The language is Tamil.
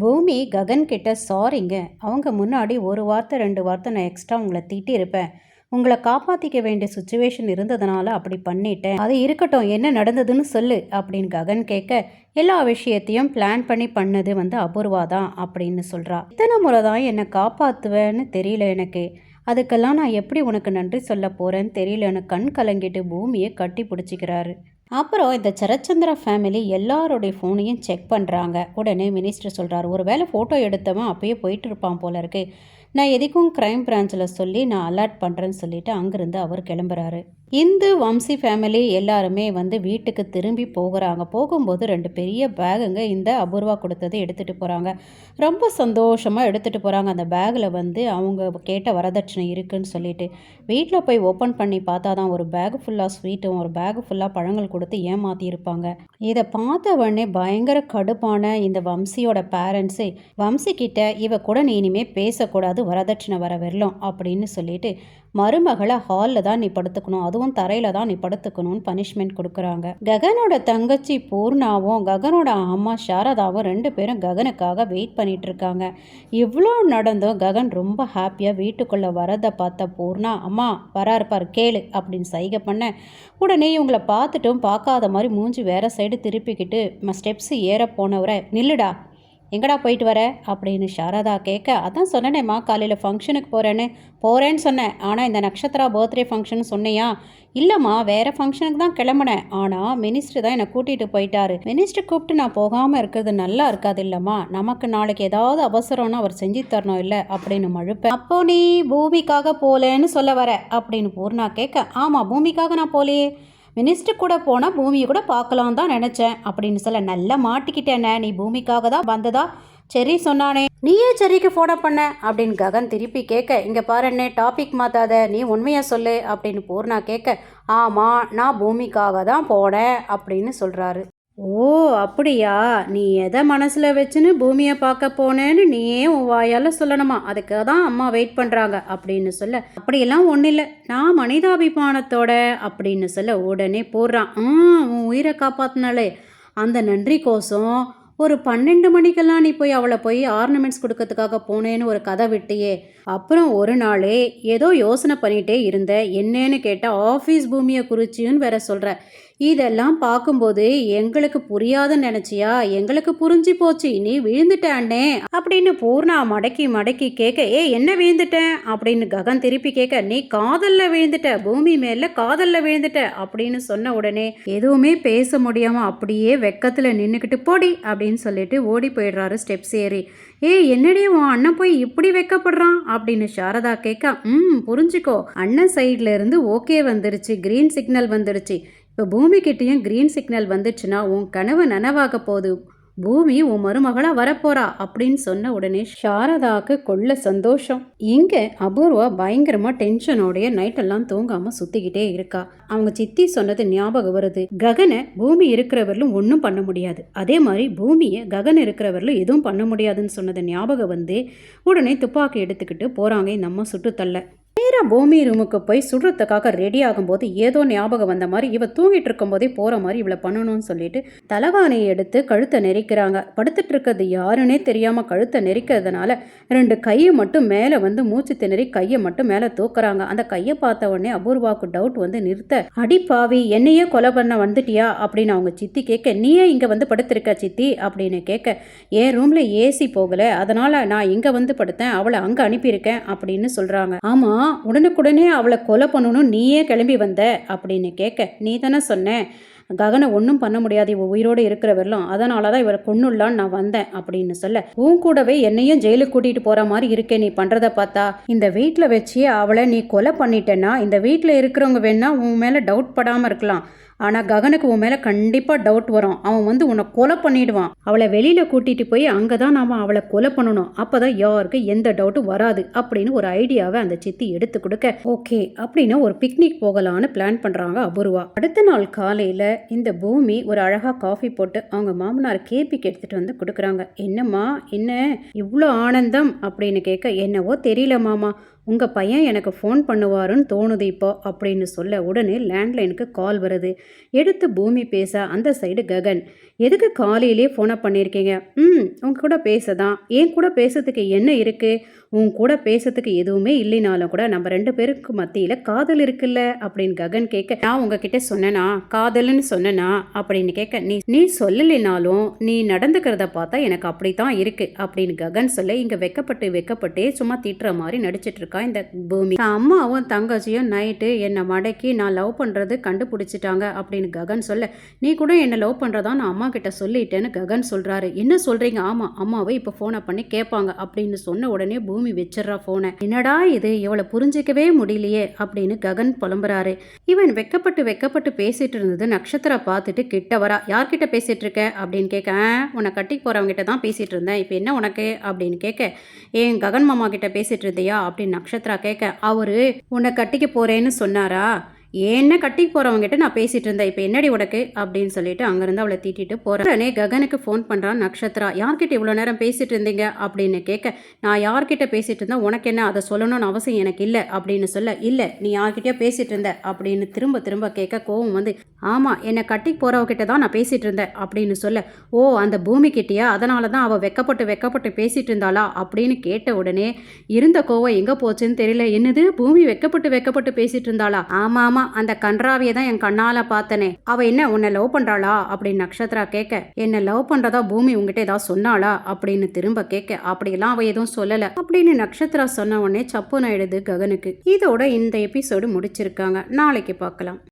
பூமி ககன் கிட்ட சாரிங்க அவங்க முன்னாடி ஒரு வார்த்தை ரெண்டு வார்த்தை நான் எக்ஸ்ட்ரா உங்களை திட்டியிருப்பேன் உங்களை காப்பாற்றிக்க வேண்டிய சுச்சுவேஷன் இருந்ததுனால அப்படி பண்ணிட்டேன். அது இருக்கட்டும் என்ன நடந்ததுன்னு சொல்லு அப்படின்னு ககன் கேட்க எல்லா விஷயத்தையும் பிளான் பண்ணி பண்ணது வந்து அபூர்வா தான் அப்படின்னு சொல்கிறா இத்தனை முறை தான் என்னை காப்பாற்றுவேன்னு தெரியல எனக்கு. அதுக்கெல்லாம் நான் எப்படி உனக்கு நன்றி சொல்ல போகிறேன்னு தெரியலன்னு கண் கலங்கிட்டு பூமியை கட்டி பிடிச்சிக்கிறாரு. அப்புறம் இந்த சரச்சந்திரா ஃபேமிலி எல்லாருடைய ஃபோனையும் செக் பண்ணுறாங்க உடனே மினிஸ்டர் சொல்கிறாரு ஒரு வேளை ஃபோட்டோ எடுத்தவன் அப்பயே போயிட்டு இருப்பான் போல இருக்குது நான் எதுக்கும் க்ரைம் பிரான்ச்சில் சொல்லி நான் அலர்ட் பண்ணுறேன்னு சொல்லிட்டு அங்கேருந்து அவர் கிளம்புறாரு. இந்து வம்சி ஃபேமிலி எல்லாருமே வந்து வீட்டுக்கு திரும்பி போகிறாங்க. போகும்போது ரெண்டு பெரிய பேகுங்க இந்த அபூர்வா கொடுத்ததை எடுத்துகிட்டு போகிறாங்க ரொம்ப சந்தோஷமாக எடுத்துகிட்டு போகிறாங்க அந்த பேக்கில் வந்து அவங்க கேட்ட வரதட்சணை இருக்குன்னு சொல்லிட்டு. வீட்டில் போய் ஓப்பன் பண்ணி பார்த்தா தான் ஒரு பேக் ஃபுல்லாக ஸ்வீட்டும் ஒரு பேக் ஃபுல்லாக பழங்கள் கொடுத்து ஏமாற்றியிருப்பாங்க இதை பார்த்த உடனே பயங்கர கடுப்பான இந்த வம்சியோட பேரண்ட்ஸு வம்சிக்கிட்ட இவ கூட நீ இனிமேல் பேசக்கூடாது வரதட்சணை வர வரலாம் அப்படின்னு சொல்லிட்டு மருமகளை ஹாலில் தான் நீ படுத்துக்கணும். அதுவும் தரையில் தான் நீ படுத்துக்கணும்னு பனிஷ்மெண்ட் கொடுக்குறாங்க. ககனோட தங்கச்சி பூர்ணாவும் ககனோட அம்மா சாரதாவும் ரெண்டு பேரும் ககனுக்காக வெயிட் பண்ணிட்டு இருக்காங்க. இவ்வளோ நடந்தும் ககன் ரொம்ப ஹாப்பியாக வீட்டுக்குள்ளே வரதை பார்த்த பூர்ணா அம்மா வரா இருப்பார் கேளு அப்படின்னு சைகை பண்ண உடனே இவங்களை பார்த்துட்டும் பார்க்காத மாதிரி மூஞ்சி வேற சைடு திருப்பிக்கிட்டு ஸ்டெப்ஸ் ஏற போனவரை நில்லுடா எங்கடா போயிட்டு வர? அப்படின்னு சாரதா கேட்க அதான் சொன்னேனேம்மா காலையில் ஃபங்க்ஷனுக்கு போகிறேன்னு போகிறேன்னு சொன்னேன். ஆனால் இந்த நட்சத்திரா பர்த்டே ஃபங்க்ஷன் சொன்னியா? இல்லைம்மா வேறு ஃபங்க்ஷனுக்கு தான் கிளம்புனேன். ஆனால் மினிஸ்டர் தான் என்னை கூட்டிகிட்டு போயிட்டாரு. மினிஸ்டர் கூப்பிட்டு நான் போகாமல் இருக்கிறது நல்லா இருக்காது இல்லைம்மா. நமக்கு நாளைக்கு ஏதாவது அவசரம்னு அவர் செஞ்சு தரணும் இல்லை அப்படின்னு மழுப்பேன் அப்போ நீ பூமிக்காக போகலன்னு சொல்ல வர அப்படின்னு பூர்ணா கேட்க. ஆமாம் பூமிக்காக நான் போகலையே மினிஸ்டர் கூட போனால் பூமியை கூட பார்க்கலாம் தான் நினச்சேன். அப்படின்னு சொல்ல நல்லா மாட்டிக்கிட்டேனே நீ பூமிக்காக தான் வந்ததா? சரி சொன்னானே. நீயே சரிக்கு ஃபோனை பண்ண அப்படின்னு ககன் திருப்பி கேட்க இங்கே பாருண்ணே டாபிக் மாத்தாத நீ உண்மையாக சொல்லு அப்படின்னு பூர்ணா கேட்க ஆமாம் நான் பூமிக்காக தான் போனேன் அப்படின்னு சொல்கிறாரு ஓ அப்படியா? நீ எதை மனசில் வச்சுன்னு பூமியை பார்க்க போனேன்னு நீயே உன் வாயால் சொல்லணுமா? அதுக்கு தான் அம்மா வெயிட் பண்ணுறாங்க அப்படின்னு சொல்ல அப்படியெல்லாம் ஒன்றும் இல்லை நான் மனிதாபிமானத்தோட அப்படின்னு சொல்ல உடனே போடுறான். ஆ உன் உயிரை காப்பாத்தினாலே அந்த நன்றி கோசம் ஒரு பன்னெண்டு மணிக்கெல்லாம் நீ போய் அவளை போய் ஆர்னமெண்ட்ஸ் கொடுக்கறதுக்காக போனேன்னு ஒரு கதை விட்டியே. அப்புறம் ஒரு நாளே ஏதோ யோசனை பண்ணிகிட்டே இருந்த என்னன்னு கேட்டால் ஆஃபீஸ் பூமியை குறிச்சின்னு வேற சொல்கிற இதெல்லாம் பார்க்கும்போது எங்களுக்கு புரியாதுன்னு நினச்சியா? எங்களுக்கு புரிஞ்சு போச்சு. நீ விழுந்துட்டானே அப்படின்னு பூர்ணா மடக்கி மடக்கி கேட்க ஏ என்ன விழுந்துட்டேன் அப்படின்னு ககன் திருப்பி கேட்க நீ காதல்ல விழுந்துட்ட. பூமி மேல காதல்ல விழுந்துட்ட. அப்படின்னு சொன்ன உடனே எதுவுமே பேச முடியாம அப்படியே வெக்கத்துல நின்றுக்கிட்டு போடி. அப்படின்னு சொல்லிட்டு ஓடி போயிடுறாரு ஸ்டெப்ஸ் ஏறி ஏ என்னடி உன் அண்ணன் போய் இப்படி வைக்கப்படுறான்? அப்படின்னு சாரதா கேட்க ம் புரிஞ்சுக்கோ. அண்ணன் சைட்ல இருந்து ஓகே வந்துருச்சு. கிரீன் சிக்னல் வந்துருச்சு. இப்போ பூமி கிட்டேயும் க்ரீன் சிக்னல் வந்துச்சுன்னா உன் கனவு நனவாக போகுது பூமி உன் மருமகளாக வரப்போறா அப்படின்னு சொன்ன உடனே சாரதாவுக்கு கொள்ள சந்தோஷம். இங்கே அபூர்வா பயங்கரமாக டென்ஷனோடைய நைட்டெல்லாம் தூங்காமல் சுற்றிக்கிட்டே இருக்கா. அவங்க சித்தி சொன்னது ஞாபகம் வருது. ககனை பூமி இருக்கிறவர்களும் ஒன்றும் பண்ண முடியாது. அதே மாதிரி பூமியை ககன் இருக்கிறவர்களும் எதுவும் பண்ண முடியாதுன்னு சொன்னது ஞாபகம் வந்து உடனே துப்பாக்கி எடுத்துக்கிட்டு போகிறாங்க நம்ம சுட்டுத்தள்ள நேராக பூமி ரூமுக்கு போய் சுடுறதுக்காக ரெடி ஆகும்போது ஏதோ ஞாபகம் வந்த மாதிரி இவ தூங்கிட்டு இருக்கும்போதே போகிற மாதிரி இவளை பண்ணணும்னு சொல்லிட்டு தலகாணியை எடுத்து கழுத்தை நெரிக்கிறாங்க. படுத்துட்டு இருக்கிறது யாருன்னே தெரியாமல் கழுத்தை நெரிக்கிறதுனால ரெண்டு கையை மட்டும் மேலே வந்து மூச்சு திணறி கையை மட்டும் மேலே தூக்குறாங்க. அந்த கையை பார்த்த உடனே அபூர்வாவுக்கு டவுட் வந்து நிறுத்த அடி பாவி என்னையே கொலை பண்ண வந்துட்டியா? அப்படின்னு அவங்க சித்தி கேட்க நீயே இங்கே வந்து படுத்திருக்க சித்தி? அப்படின்னு கேட்க என் ரூமில் ஏசி போகலை அதனால் நான் இங்கே வந்து படுத்தேன் அவளை அங்கே அனுப்பியிருக்கேன் அப்படின்னு சொல்கிறாங்க ஆமாம் உடனுக்குடனே அவளை கொலை பண்ணணும் நீயே கிளம்பி வந்த அப்படின்னு கேட்க நீ தானே சொன்ன? ககனை ஒன்றும் பண்ண முடியாது. இவ உயிரோடு இருக்கிற வரலாம் அதனால தான் இவரை கொன்னுள்ளான்னு நான் வந்தேன் அப்படின்னு சொல்ல உன் கூடவே என்னையும் ஜெயிலுக்கு கூட்டிகிட்டு போகிற மாதிரி இருக்கே நீ பண்ணுறத பார்த்தா. இந்த வீட்டில் வச்சு அவளை நீ கொலை பண்ணிட்டேன்னா இந்த வீட்டில் இருக்கிறவங்க வேணா உன் மேலே டவுட் படாமல் இருக்கலாம். ஆனால் ககனுக்கு உன் மேலே கண்டிப்பாக டவுட் வரும். அவன் வந்து உன்னை கொலை பண்ணிடுவான். அவளை வெளியில் கூட்டிகிட்டு போய் அங்கே தான் நாம் அவளை கொலை பண்ணணும். அப்போ தான் யாருக்கு எந்த டவுட்டும் வராது அப்படின்னு ஒரு ஐடியாவை அந்த சித்தி எடுத்து கொடுக்க ஓகே அப்படின்னு ஒரு பிக்னிக் போகலான்னு பிளான் பண்ணுறாங்க அபூர்வா. அடுத்த நாள் காலையில் இந்த பூமி ஒரு அழகாக காஃபி போட்டு அவங்க மாமனார் கேபிக்கு எடுத்துகிட்டு வந்து கொடுக்குறாங்க. என்னம்மா என்ன இவ்வளோ ஆனந்தம் அப்படின்னு கேட்க என்னவோ தெரியல மாமா. உங்கள் பையன் எனக்கு ஃபோன் பண்ணுவாருன்னு தோணுது இப்போ அப்படின்னு சொல்ல உடனே லேண்ட்லைனுக்கு கால் வருது. எடுத்து பூமி பேச அந்த சைடு ககன். எதுக்கு காலையிலே ஃபோனை பண்ணியிருக்கீங்க ம் உங்க கூட பேச தான் என் கூட பேசுறதுக்கு என்ன இருக்குது உன் கூட பேசுறதுக்கு எதுவுமே இல்லைனாலும் கூட நம்ம ரெண்டு பேருக்கு மத்தியில் காதல் இருக்குல்ல? அப்படின்னு ககன் கேட்க நான் உங்ககிட்ட சொன்னனா? காதல்னு சொன்னனா? அப்படின்னு கேட்க நீ நீ சொல்லலைனாலும் நீ நடந்துக்கிறத பார்த்தா எனக்கு அப்படி தான் இருக்குது அப்படின்னு ககன் சொல்ல இங்கே வெக்கப்பட்டு வெக்கப்பட்டே சும்மா திட்டுற மாதிரி நடிச்சிட்டு இருக்கா இந்த பூமி? அம்மாவும் தங்கச்சியும் நைட்டு என்னை மடக்கி நான் லவ் பண்ணுறது கண்டுபிடிச்சிட்டாங்க அப்படின்னு ககன் சொல்ல நீ கூட என்னை லவ் பண்ணுறதா நான் அம்மா கிட்ட சொல்லிட்டேன்னு ககன் சொல்கிறாரு என்ன சொல்கிறீங்க ஆமாம் அம்மாவை இப்போ ஃபோனை பண்ணி கேட்பாங்க அப்படின்னு சொன்ன உடனே பூமி வச்சிடுறா ஃபோனை என்னடா இது? இவளை புரிஞ்சிக்கவே முடியலையே அப்படின்னு ககன் புலம்புறாரு. இவன் வெக்கப்பட்டு வெக்கப்பட்டு பேசிட்டு இருந்தது நட்சத்திர பார்த்துட்டு கிட்ட வரா. யார்கிட்ட பேசிட்டு இருக்க? அப்படின்னு கேட்க "ஆ, உன்னை கட்டி போறவங்கிட்ட தான் பேசிட்டு இருந்தேன். இப்போ என்ன உனக்கு? அப்படின்னு கேட்க என் ககன் மாமா கிட்ட பேசிட்டு இருந்தியா? அப்படின்னு நட்சத்திரா கேட்க அவரு உன்னை கட்டிக்க போறேன்னு சொன்னாரா? என்ன கட்டி போகிறவங்ககிட்ட நான் பேசிகிட்டு இருந்தேன். இப்போ என்னடி உனக்கு? அப்படின்னு சொல்லிட்டு அங்கேருந்து அவளை திட்டிட்டு போகிறேன் உடனே ககனுக்கு ஃபோன் பண்ணுறான் நட்சத்திரா யார்கிட்ட இவ்வளோ நேரம் பேசிட்டு இருந்தீங்க? அப்படின்னு கேட்க நான் யார்கிட்ட பேசிகிட்டு இருந்தேன்? உனக்கு என்ன? அதை சொல்லணும்னு அவசியம் எனக்கு இல்லை. அப்படின்னு சொல்ல இல்லை நீ யார்கிட்டயோ பேசிகிட்டு இருந்த. அப்படின்னு திரும்ப திரும்ப கேட்க கோவம் வந்து ஆமாம் என்னை கட்டி போகிறவகிட்ட தான் நான் பேசிகிட்டு இருந்தேன் அப்படின்னு சொல்ல ஓ அந்த பூமி கிட்டியா அதனால தான் அவள் வெக்கப்பட்டு வெக்கப்பட்டு பேசிகிட்டு இருந்தாளா? அப்படின்னு கேட்ட உடனே இருந்த கோவம் எங்கே போச்சுன்னு தெரியல. என்னது? பூமி வெக்கப்பட்டு வெக்கப்பட்டு பேசிகிட்டு இருந்தாளா? ஆமாம் ஆமாம் அந்த கன்றாவியை தான் என் கண்ணால் பார்த்தனே. அவள் என்ன உன்னை லவ் பண்ணுறாளா அப்படின்னு நக்ஷத்ரா கேட்க என்னை லவ் பண்ணுறதா பூமி உங்ககிட்ட ஏதாவது சொன்னாளா? அப்படின்னு திரும்ப கேட்க அப்படியெல்லாம் அவள் எதுவும் சொல்லலை. அப்படின்னு நக்ஷத்ரா சொன்ன உடனே சப்பு ஆயிடுது ககனுக்கு. இதோட இந்த எபிசோடு முடிச்சிருக்காங்க. நாளைக்கு பார்க்கலாம்.